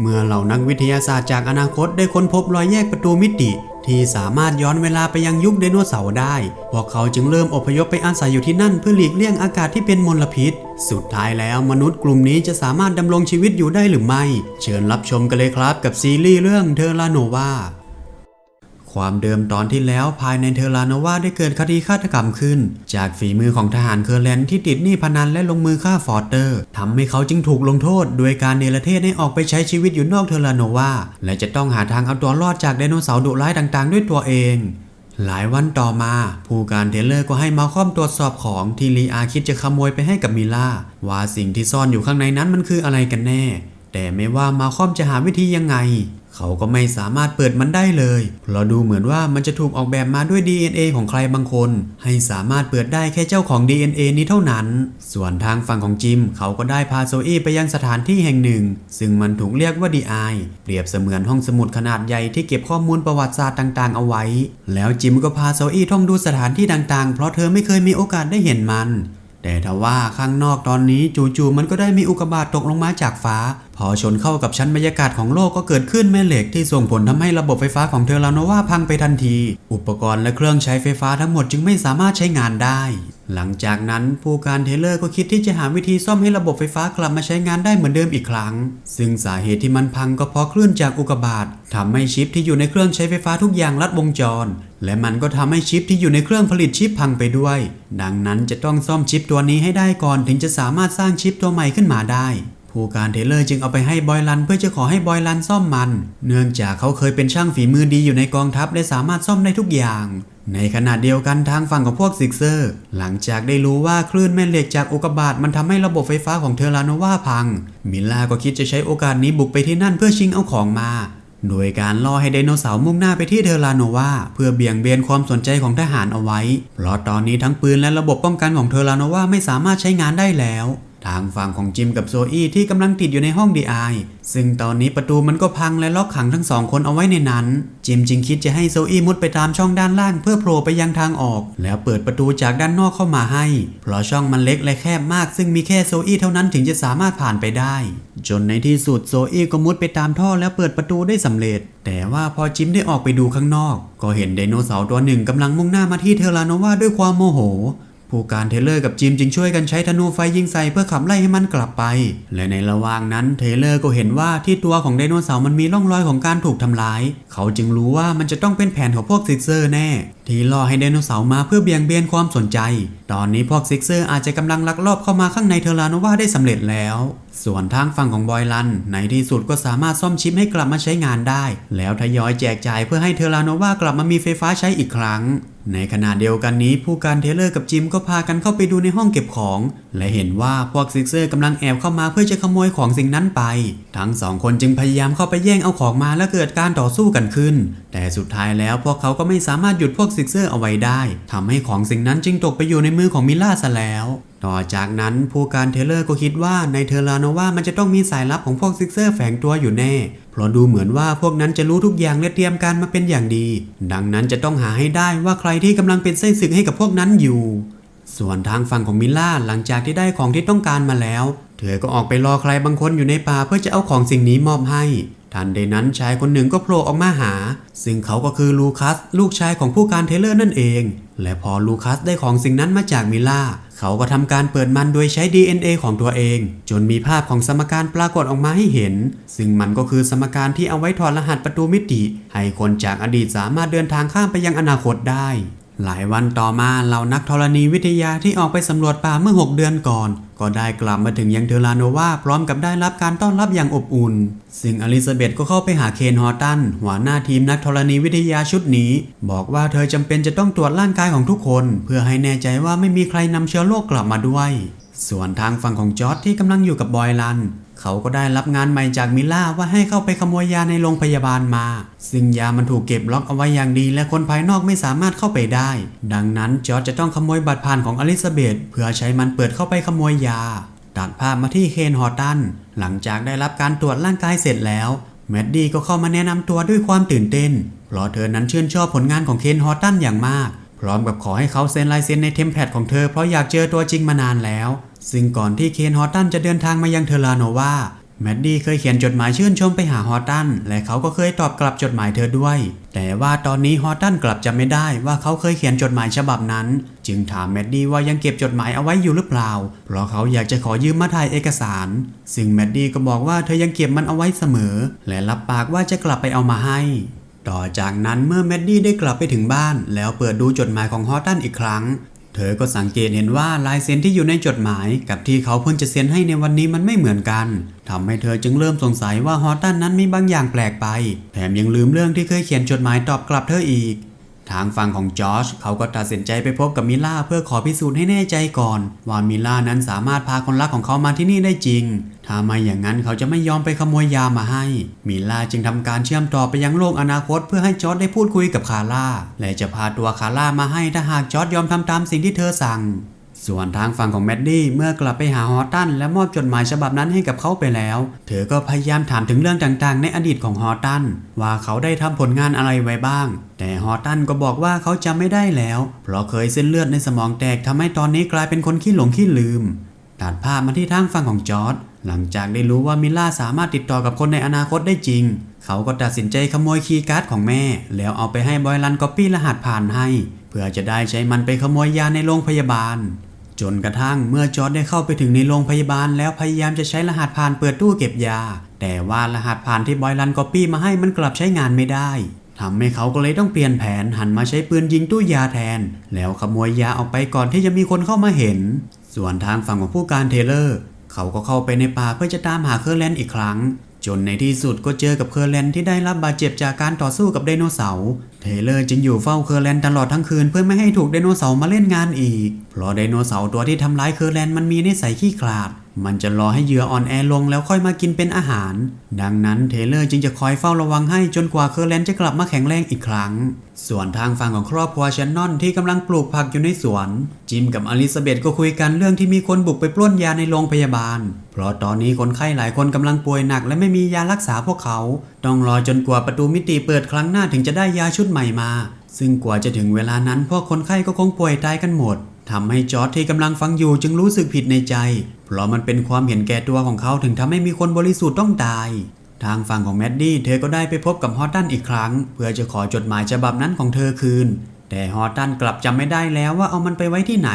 เมื่อเหล่านักวิทยาศาสตร์จากอนาคตได้ค้นพบรอยแยกประตูมิติ ที่สามารถย้อนเวลาไปยังยุคไดโนเสาร์ได้ พวกเขาจึงเริ่มอพยพไปอาศัยอยู่ที่นั่นเพื่อหลีกเลี่ยงอากาศที่เป็นมลพิษ สุดท้ายแล้วมนุษย์กลุ่มนี้จะสามารถดำรงชีวิตอยู่ได้หรือไม่ เชิญรับชมกันเลยครับกับซีรีส์เรื่องเทอร์ลาโนวา ความเดิมตอนที่แล้วภายในเทอร์ลาโนวาได้เกิดคดีฆาตกรรมขึ้น จากฝีมือของทหารเคอร์แลนที่ติดหนี้พนันและลงมือฆ่าฟอร์เตอร์ทำให้เขาจึงถูกลงโทษ โดยการเนรเทศให้ออกไปใช้ชีวิตอยู่นอกเทอร์ลาโนวาและจะต้องหาทางเอาตัวรอดจากไดโนเสาร์ดุร้ายต่างๆ ด้วยตัวเองหลายวันต่อมา ผู้การเทเลอร์ก็ให้มาคอมตรวจสอบของที่ลีอาคิดจะขโมยไปให้กับมิล่าว่าสิ่งที่ซ่อนอยู่ข้างในนั้นมันคืออะไรกันแน่ แต่ไม่ว่ามาคอมจะหาวิธียังไง เขาก็ไม่สามารถเปิดมันได้เลย เพราะดูเหมือนว่ามันจะถูกออกแบบมาด้วย DNA ของใครบางคน ให้สามารถเปิดได้แค่เจ้าของ DNA นี้เท่านั้น ส่วนทางฝั่งของจิม เขาก็ได้พาโซอี้ไปยังสถานที่แห่งหนึ่ง ซึ่งมันถูกเรียกว่าดีไอเปรียบเสมือนห้องสมุดขนาดใหญ่ที่เก็บข้อมูลประวัติศาสตร์ต่างๆ เอาไว้ แล้วจิมก็พาโซอี้ท่องดูสถานที่ต่างๆ เพราะเธอไม่เคยมีโอกาสได้เห็นมันแต่ทว่าข้างนอกตอนนี้จู่ๆมันก็ได้มีอุกกาบาตตกลงมาจากฟ้าพอชนเข้ากับชั้นบรรยากาศของโลกก็เกิดขึ้นแม่เหล็กที่ส่งผลทำให้ระบบไฟฟ้าของเทอร์ลาโนวาพังไปทันที อุปกรณ์และเครื่องใช้ไฟฟ้าทั้งหมดจึงไม่สามารถใช้งานได้ หลังจากนั้นผู้การเทเลอร์ก็คิดที่จะหาวิธีซ่อมให้ระบบไฟฟ้ากลับมาใช้งานได้เหมือนเดิมอีกครั้ง ซึ่งสาเหตุที่มันพังก็เพราะคลื่นจากอุกกาบาตทำให้ชิปที่อยู่ในเครื่องใช้ไฟฟ้าทุกอย่างลัดวงจร และมันก็ทำให้ชิปที่อยู่ในเครื่องผลิตชิปพังไปด้วย ดังนั้นจะต้องซ่อมชิปตัวนี้ให้ได้ก่อนถึงจะสามารถสร้างชิปตัวใหม่ขึ้นมาได้ ผู้การเทเลอร์จึงเอาไปให้บอยลันเพื่อจะขอให้บอยลันซ่อมมัน เนื่องจากเขาเคยเป็นช่างฝีมือดีอยู่ในกองทัพและสามารถซ่อมได้ทุกอย่าง ในขณะเดียวกันทางฝั่งของพวกซิกเซอร์ หลังจากได้รู้ว่าคลื่นแม่เหล็กจากอุกกาบาตมันทำให้ระบบไฟฟ้าของเทอร์ลาโนวาพัง มิลล่าก็คิดจะใช้โอกาสนี้บุกไปที่นั่นเพื่อชิงเอาของมา โดยการล่อให้ไดโนเสาร์มุ่งหน้าไปที่เทอร์ลาโนวาเพื่อเบี่ยงเบนความสนใจของทหารเอาไว้ เพราะตอนนี้ทั้งปืนและระบบป้องกันของเทอร์ลาโนวาไม่สามารถใช้งานได้แล้ว ทางฝั่งของจิมกับโซอี้ที่กำลังติดอยู่ในห้องดีไอซึ่งตอนนี้ประตูมันก็พังและล็อกขังทั้งสองคนเอาไว้ในนั้น จิมจึงคิดจะให้โซอี้มุดไปตามช่องด้านล่างเพื่อโผล่ไปยังทางออก แล้วเปิดประตูจากด้านนอกเข้ามาให้ เพราะช่องมันเล็กและแคบมาก ซึ่งมีแค่โซอี้เท่านั้นถึงจะสามารถผ่านไปได้ จนในที่สุดโซอี้ก็มุดไปตามท่อแล้วเปิดประตูได้สำเร็จ แต่ว่าพอจิมได้ออกไปดูข้างนอก ก็เห็นไดโนเสาร์ตัวหนึ่งกำลังมุ่งหน้ามาที่เทอร์ลาโนวาด้วยความโมโห ผู้การเทเลอร์กับจิมจึงช่วยกันใช้ธนูไฟยิงใส่เพื่อขับไล่ให้มันกลับไป และในระหว่างนั้นเทเลอร์ก็เห็นว่าที่ตัวของไดโนเสาร์มันมีร่องรอยของการถูกทำร้าย เขาจึงรู้ว่ามันจะต้องเป็นแผนของพวกซิกเซอร์แน่ ที่ล่อให้ไดโนเสาร์มาเพื่อเบี่ยงเบนความสนใจ ตอนนี้พวกซิกเซอร์อาจจะกำลังลักลอบเข้ามาข้างในเทอร์ลานวาได้สำเร็จแล้ว ส่วนทางฝั่งของบอยลันในที่สุดก็สามารถซ่อมชิปให้กลับมาใช้งานได้ แล้วทยอยแจกจ่ายเพื่อให้เทอร์ลานวากลับมามีไฟฟ้าใช้อีกครั้ง ในขณะเดียวกันนี้ผู้การเทเลอร์กับจิมก็พากันเข้าไปดูในห้องเก็บของ และเห็นว่าพวกซิกเซอร์กำลังแอบเข้ามาเพื่อจะขโมยของสิ่งนั้นไป ทั้งสองคนจึงพยายามเข้าไปแย่งเอาของมาและเกิดการต่อสู้กันขึ้น แต่สุดท้ายแล้วพวกเขาก็ไม่สามารถหยุดพวกซิกเซอร์เอาไว้ได้ทำให้ของสิ่งนั้นจึงตกไปอยู่ในมือของมิลล่าซะแล้วต่อจากนั้นผู้การเทเลอร์ก็คิดว่าในเทอร์ลาโนวามันจะต้องมีสายลับของพวกซิกเซอร์แฝงตัวอยู่แน่ เพราะดูเหมือนว่าพวกนั้นจะรู้ทุกอย่างและเตรียมการมาเป็นอย่างดี ดังนั้นจะต้องหาให้ได้ว่าใครที่กำลังเป็นไส้นศึกให้กับพวกนั้นอยู่ ส่วนทางฝั่งของมิลล่าหลังจากที่ได้ของที่ต้องการมาแล้ว เธอก็ออกไปรอใครบางคนอยู่ในป่าเพื่อจะเอาของสิ่งนี้มอบให้ ทันใดนั้นชายคนหนึ่งก็โผล่ออกมาหา ซึ่งเขาก็คือลูคัส ลูกชายของผู้การเทเลอร์นั่นเอง และพอลูคัสได้ของสิ่งนั้นมาจากมิลล่า เขาก็ทำการเปิดมันโดยใช้ DNA ของตัวเอง จนมีภาพของสมการปรากฏออกมาให้เห็น ซึ่งมันก็คือสมการที่เอาไว้ถอดรหัสประตูมิติ ให้คนจากอดีตสามารถเดินทางข้ามไปยังอนาคตได้ หลายวันต่อมาเหล่านักธรณีวิทยาที่ออกไปสำรวจป่าเมื่อ 6 เดือนก่อน ก็ได้กลับมาถึงยังเทอร์ลาโนวาพร้อมกับได้รับการต้อนรับอย่างอบอุ่น ซึ่งอลิซาเบธก็เข้าไปหาเคนฮอร์ตันหัวหน้าทีมนักธรณีวิทยาชุดนี้ บอกว่าเธอจำเป็นจะต้องตรวจร่างกายของทุกคน เพื่อให้แน่ใจว่าไม่มีใครนำเชื้อโรคกลับมาด้วย ส่วนทางฝั่งของจอร์ดที่กำลังอยู่กับบอยลัน เขาก็ได้รับงานใหม่จากมิลล่าว่าให้เข้าไปขโมยยาในโรงพยาบาลมา ซึ่งยามันถูกเก็บล็อกเอาไว้อย่างดี และคนภายนอกไม่สามารถเข้าไปได้ ดังนั้นจอร์จจะต้องขโมยบัตรผ่านของอลิซาเบธเพื่อใช้มันเปิดเข้าไปขโมยยาตัดภาพมาที่เคนฮอร์ตัน หลังจากได้รับการตรวจร่างกายเสร็จแล้วแมดดี้ก็เข้ามาแนะนำตัวด้วยความตื่นเต้น เพราะเธอนั้นชื่นชอบผลงานของเคนฮอร์ตันอย่างมาก พร้อมกับขอให้เขาเซ็นลายเซ็นในเทมเพลตของเธอเพราะอยากเจอตัวจริงมานานแล้ว ซึ่งก่อนที่เคนฮอร์ตันจะเดินทางมายังเทอร์ลาโนวาแมดดี้เคยเขียนจดหมายชื่นชมไปหาฮอตตันและเขาก็เคยตอบกลับจดหมายเธอด้วย แต่ว่าตอนนี้ฮอตตันกลับจำไม่ได้ว่าเขาเคยเขียนจดหมายฉบับนั้น จึงถามแมดดี้ว่ายังเก็บจดหมายเอาไว้อยู่หรือเปล่า เพราะเขาอยากจะขอยืมมาถ่ายเอกสาร ซึ่งแมดดี้ก็บอกว่าเธอยังเก็บมันเอาไว้เสมอ และรับปากว่าจะกลับไปเอามาให้ ต่อจากนั้นเมื่อแมดดี้ได้กลับไปถึงบ้าน แล้วเปิดดูจดหมายของฮอตตันอีกครั้ง เธอก็สังเกตเห็นว่าลายเซ็นที่อยู่ในจดหมายกับที่เขาเพิ่งจะเซ็นให้ในวันนี้มันไม่เหมือนกันทำให้เธอจึงเริ่มสงสัยว่าฮอตตันนั้นมีบางอย่างแปลกไป แถมยังลืมเรื่องที่เคยเขียนจดหมายตอบกลับเธออีก ทางฝั่งของจอชเขาก็ตัดสินใจไปพบกับมิล่าเพื่อขอพิสูจน์ให้แน่ใจก่อน ว่ามิล่านั้นสามารถพาคนรักของเขามาที่นี่ได้จริง ถ้าไม่อย่างนั้นเขาจะไม่ยอมไปขโมยยามาให้ มิล่าจึงทำการเชื่อมต่อไปยังโลกอนาคต เพื่อให้จอร์ดได้พูดคุยกับคาร่า และจะพาตัวคาร่ามาให้ถ้าหากจอร์ดยอมทำตามสิ่งที่เธอสั่ง ส่วนทางฝั่งของแมดดี้เมื่อกลับไปหาฮอตตันและมอบจดหมายฉบับนั้นให้กับเขาไปแล้ว เธอก็พยายามถามถึงเรื่องต่างๆ ในอดีตของฮอตตันว่าเขาได้ทำผลงานอะไรไว้บ้าง แต่ฮอตตันก็บอกว่าเขาจำไม่ได้แล้ว เพราะเคยเส้นเลือดในสมองแตกทำให้ตอนนี้กลายเป็นคนขี้หลงขี้ลืม ตัดภาพมาที่ทางฝั่งของจอร์ดหลังจากได้รู้ว่ามิลล่าสามารถติดต่อกับคนในอนาคตได้จริง เขาก็ตัดสินใจขโมยคีย์การ์ดของแม่ แล้วเอาไปให้บอยลันก๊อปปี้รหัสผ่านให้ เพื่อจะได้ใช้มันไปขโมยยาในโรงพยาบาล จนกระทั่งเมื่อจอร์ดได้เข้าไปถึงในโรงพยาบาลแล้วพยายามจะใช้รหัสผ่านเปิดตู้เก็บยา แต่ว่ารหัสผ่านที่บอยลันก๊อปปี้มาให้มันกลับใช้งานไม่ได้ทำให้เขาก็เลยต้องเปลี่ยนแผนหันมาใช้ปืนยิงตู้ยาแทน แล้วขโมยยาออกไปก่อนที่จะมีคนเข้ามาเห็น ส่วนทางฝั่งของผู้การเทเลอร์ เขาก็เข้าไปในป่าเพื่อจะตามหาเคอร์แลนด์อีกครั้ง จนในที่สุดก็เจอกับเคอร์แลนที่ได้รับบาดเจ็บจากการต่อสู้กับไดโนเสาร์เทเลอร์จึงอยู่เฝ้าเคอร์แลนตลอดทั้งคืนเพื่อไม่ให้ถูกไดโนเสาร์มาเล่นงานอีก เพราะไดโนเสาร์ตัวที่ทำร้ายเคอร์แลนมันมีนิสัยขี้ขลาด มันจะรอให้เหยื่ออ่อนแอลงแล้วค่อยมากินเป็นอาหาร ดังนั้นเทเลอร์จึงจะคอยเฝ้าระวังให้จนกว่าเคอร์แลนด์จะกลับมาแข็งแรงอีกครั้ง ส่วนทางฝั่งของครอบครัวแชนนอนที่กำลังปลูกผักอยู่ในสวน จิมกับอลิซาเบธก็คุยกันเรื่องที่มีคนบุกไปปล้นยาในโรงพยาบาล เพราะตอนนี้คนไข้หลายคนกำลังป่วยหนักและไม่มียารักษาพวกเขา ต้องรอจนกว่าประตูมิติเปิดครั้งหน้าถึงจะได้ยาชุดใหม่มา ซึ่งกว่าจะถึงเวลานั้นพวกคนไข้ก็คงป่วยตายกันหมด ทำให้จอร์ดที่กำลังฟังอยู่จึงรู้สึกผิดในใจ เพราะมันเป็นความเห็นแก่ตัวของเขาถึงทำให้มีคนบริสุทธิ์ต้องตาย ทางฝั่งของแมดดี้เธอก็ได้ไปพบกับฮอตตันอีกครั้ง เพื่อจะขอจดหมายฉบับนั้นของเธอคืน แต่ฮอตตันกลับจำไม่ได้แล้วว่าเอามันไปไว้ที่ไหน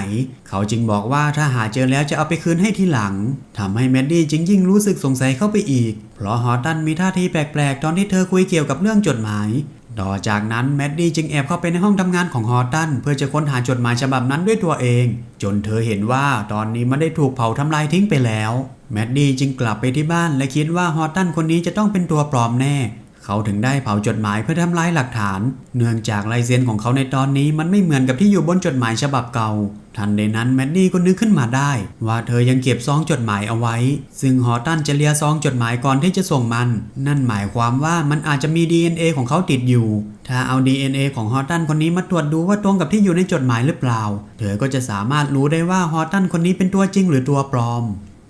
เขาจึงบอกว่าถ้าหาเจอแล้วจะเอาไปคืนให้ทีหลังทำให้แมดดี้จึงยิ่งรู้สึกสงสัยเข้าไปอีก เพราะฮอตตันมีท่าทีแปลกๆ ตอนที่เธอคุยเกี่ยวกับเรื่องจดหมาย ต่อจากนั้นแมดดี้จึงแอบเข้าไปในห้องทำงานของฮอตตันเพื่อจะค้นหาจดหมายฉบับนั้นด้วยตัวเอง จนเธอเห็นว่าตอนนี้มันได้ถูกเผาทำลายทิ้งไปแล้วแมดดี้จึงกลับไปที่บ้านและคิดว่าฮอตตันคนนี้จะต้องเป็นตัวปลอมแน่ เขาถึงได้เผาจดหมายเพื่อทำลายหลักฐาน เนื่องจากลายเซ็นของเขาในตอนนี้มันไม่เหมือนกับที่อยู่บนจดหมายฉบับเก่า ทันใดนั้นแมดดี้ก็นึกขึ้นมาได้ ว่าเธอยังเก็บซองจดหมายเอาไว้ ซึ่งฮอตตันจะเลียซองจดหมายก่อนที่จะส่งมัน นั่นหมายความว่ามันอาจจะมี DNA ของเขาติดอยู่ ถ้าเอา DNA ของฮอตตันคนนี้มาตรวจดูว่าตรงกับที่อยู่ในจดหมายหรือเปล่า เธอก็จะสามารถรู้ได้ว่าฮอตตันคนนี้เป็นตัวจริงหรือตัวปลอม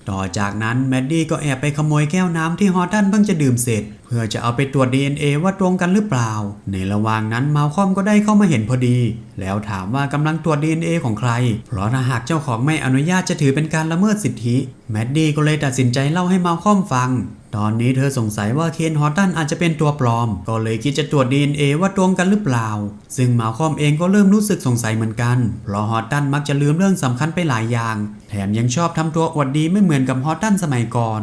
ต่อจากนั้นแมดดี้ก็แอบไปขโมยแก้วน้ำที่ฮอตันเพิ่งจะดื่มเสร็จ เพื่อจะเอาไปตรวจ DNA ว่าตรงกันหรือเปล่า ในระหว่างนั้นมาคอมก็ได้เข้ามาเห็นพอดี แล้วถามว่ากำลังตรวจ DNA ของใคร เพราะถ้าหากเจ้าของไม่อนุญาตจะถือเป็นการละเมิดสิทธิ แมดดี้ก็เลยตัดสินใจเล่าให้มาคอมฟัง ตอนนี้เธอสงสัยว่าเคนฮอตตันอาจจะเป็นตัวปลอม ก็เลยคิดจะตรวจ DNA ว่าตรงกันหรือเปล่า ซึ่งมาคอมเองก็เริ่มรู้สึกสงสัยเหมือนกัน เพราะฮอตตันมักจะลืมเรื่องสำคัญไปหลายอย่าง แถมยังชอบทำตัวอวดดีไม่เหมือนกับฮอตตันสมัยก่อน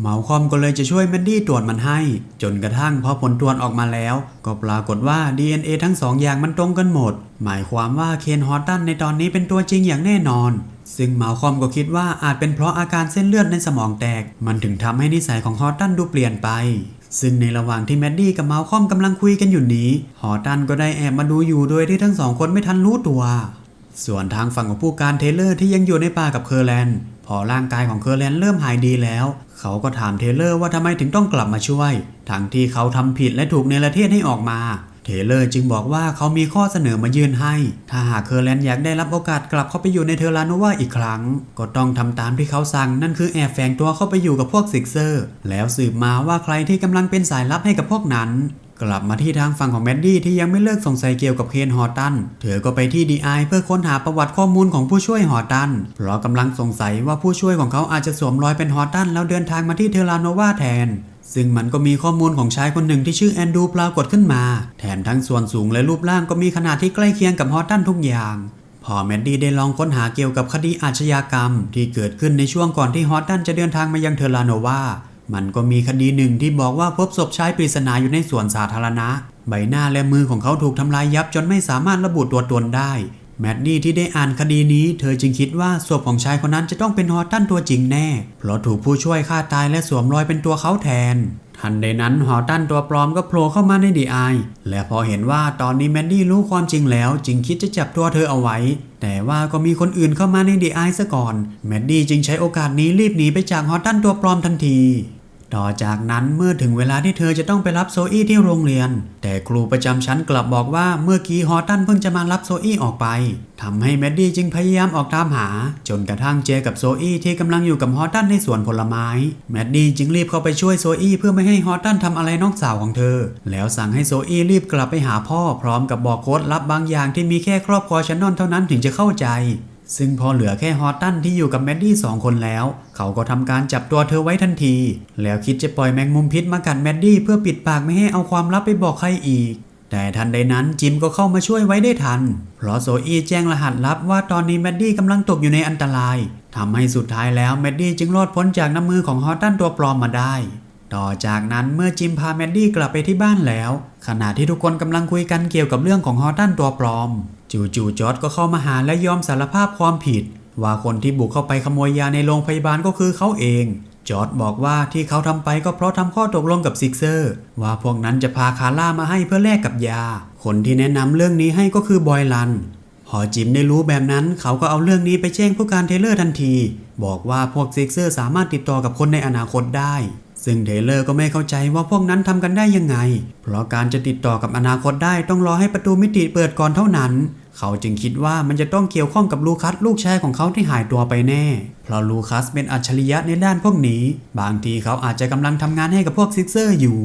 เมาคอมก็เลยจะช่วยแมนดี้ตรวจมันให้ จนกระทั่งพอผลตรวจออกมาแล้ว ก็ปรากฏว่า DNA ทั้งสองอย่างมันตรงกันหมด หมายความว่าเคนฮอตตันในตอนนี้เป็นตัวจริงอย่างแน่นอน ซึ่งเมาคอมก็คิดว่าอาจเป็นเพราะอาการเส้นเลือดในสมองแตก มันถึงทำให้นิสัยของฮอตตันดูเปลี่ยนไป ซึ่งในระหว่างที่แมดดี้กับเมาคอมกำลังคุยกันอยู่นี้ ฮอตตันก็ได้แอบมาดูอยู่โดยที่ทั้งสองคนไม่ทันรู้ตัว ส่วนทางฝั่งของผู้การเทเลอร์ที่ยังอยู่ในป่ากับเคอร์แลนด์พอร่างกายของเคอร์แลนด์เริ่มหายดีแล้ว เขาก็ถามเทเลอร์ว่าทำไมถึงต้องกลับมาช่วย ทั้งที่เขาทำผิดและถูกเนรเทศให้ออกมา เทเลอร์จึงบอกว่าเขามีข้อเสนอมายื่นให้ ถ้าหากเคอร์แลนด์อยากได้รับโอกาสกลับเข้าไปอยู่ในเทอร์ลานวาอีกครั้ง ก็ต้องทำตามที่เขาสั่ง นั่นคือแอบแฝงตัวเข้าไปอยู่กับพวกซิกเซอร์ แล้วสืบมาว่าใครที่กำลังเป็นสายลับให้กับพวกนั้นกลับมาที่ทางฝั่งของแมดดี้ที่ยังไม่เลิกสงสัยเกี่ยวกับเคนฮอร์ตัน เธอก็ไปที่ดีไอเพื่อค้นหาประวัติข้อมูลของผู้ช่วยฮอร์ตัน เพราะกำลังสงสัยว่าผู้ช่วยของเขาอาจจะสวมรอยเป็นฮอร์ตันแล้วเดินทางมาที่เทอราโนวาแทน ซึ่งมันก็มีข้อมูลของชายคนหนึ่งที่ชื่อแอนดูปรากฏขึ้นมา แถมทั้งส่วนสูงและรูปร่างก็มีขนาดที่ใกล้เคียงกับฮอร์ตันทุกอย่างพอแมดดี้ได้ลองค้นหาเกี่ยวกับคดีอาชญากรรม ที่เกิดขึ้นในช่วงก่อนที่ฮอร์ตันจะเดินทางมายังเทอร์ลาโนวา มันก็มีคดีหนึ่งที่บอกว่าพบศพชายปริศนาอยู่ในสวนสาธารณะ ใบหน้าและมือของเขาถูกทำลายยับจนไม่สามารถระบุตัวตนได้ แมดดี้ที่ได้อ่านคดีนี้ เธอจึงคิดว่าศพของชายคนนั้นจะต้องเป็นฮอร์ตันตัวจริงแน่ เพราะถูกผู้ช่วยฆ่าตายและสวมรอยเป็นตัวเขาแทน ทันใดนั้นฮอร์ตันตัวปลอมก็โผล่เข้ามาในดีไอและพอเห็นว่าตอนนี้แมดดี้รู้ความจริงแล้ว จึงคิดจะจับตัวเธอเอาไว้ แต่ว่าก็มีคนอื่นเข้ามาในดีไอซะก่อนแมดดี้จึงใช้โอกาสนี้รีบหนีไปจากฮอร์ตันตัวปลอมทันที ต่อจากนั้นเมื่อถึงเวลาที่เธอจะต้องไปรับโซอี้ที่โรงเรียน แต่ครูประจำชั้นกลับบอกว่าเมื่อกี้ฮอตันเพิ่งจะมารับโซอี้ออกไปทำให้แมดดี้จึงพยายามออกตามหา จนกระทั่งเจอกับโซอี้ที่กำลังอยู่กับฮอตันในสวนผลไม้แมดดี้จึงรีบเข้าไปช่วยโซอี้เพื่อไม่ให้ฮอตันทำอะไรน้องสาวของเธอ แล้วสั่งให้โซอี้รีบกลับไปหาพ่อพร้อมกับบอกโค้ดลับบางอย่างที่มีแค่ครอบครัวชนนอนเท่านั้นถึงจะเข้าใจ ซึ่งพอเหลือแค่ฮอตตันที่อยู่กับแมดดี้สองคนแล้ว เขาก็ทำการจับตัวเธอไว้ทันที แล้วคิดจะปล่อยแมงมุมพิษมากัดแมดดี้เพื่อปิดปากไม่ให้เอาความลับไปบอกใครอีก แต่ทันใดนั้นจิมก็เข้ามาช่วยไว้ได้ทัน เพราะโซอี้แจ้งรหัสลับว่าตอนนี้แมดดี้กำลังตกอยู่ในอันตรายทำให้สุดท้ายแล้วแมดดี้จึงรอดพ้นจากน้ำมือของฮอตตันตัวปลอมมาได้ต่อจากนั้นเมื่อจิมพาแมดดี้กลับไปที่บ้านแล้ว ขณะที่ทุกคนกำลังคุยกันเกี่ยวกับเรื่องของฮอตตันตัวปลอม จู่ๆจอร์ดก็เข้ามาหาและยอมสารภาพความผิด ว่าคนที่บุกเข้าไปขโมยยาในโรงพยาบาลก็คือเขาเอง จอร์ดบอกว่าที่เขาทำไปก็เพราะทำข้อตกลงกับซิกเซอร์ ว่าพวกนั้นจะพาคาร่ามาให้เพื่อแลกกับยา คนที่แนะนำเรื่องนี้ให้ก็คือบอยลันพอจิมได้รู้แบบนั้น เขาก็เอาเรื่องนี้ไปแจ้งผู้การเทเลอร์ทันที บอกว่าพวกซิกเซอร์สามารถติดต่อกับคนในอนาคตได้ ซึ่งเทเลอร์ก็ไม่เข้าใจว่าพวกนั้นทำกันได้ยังไง เพราะการจะติดต่อกับอนาคตได้ต้องรอให้ประตูมิติเปิดก่อนเท่านั้น เขาจึงคิดว่ามันจะต้องเกี่ยวข้องกับลูคัสลูกชายของเขาที่หายตัวไปแน่ เพราะลูคัสเป็นอัจฉริยะในด้านพวกนี้ บางทีเขาอาจจะกำลังทำงานให้กับพวกซิกเซอร์อยู่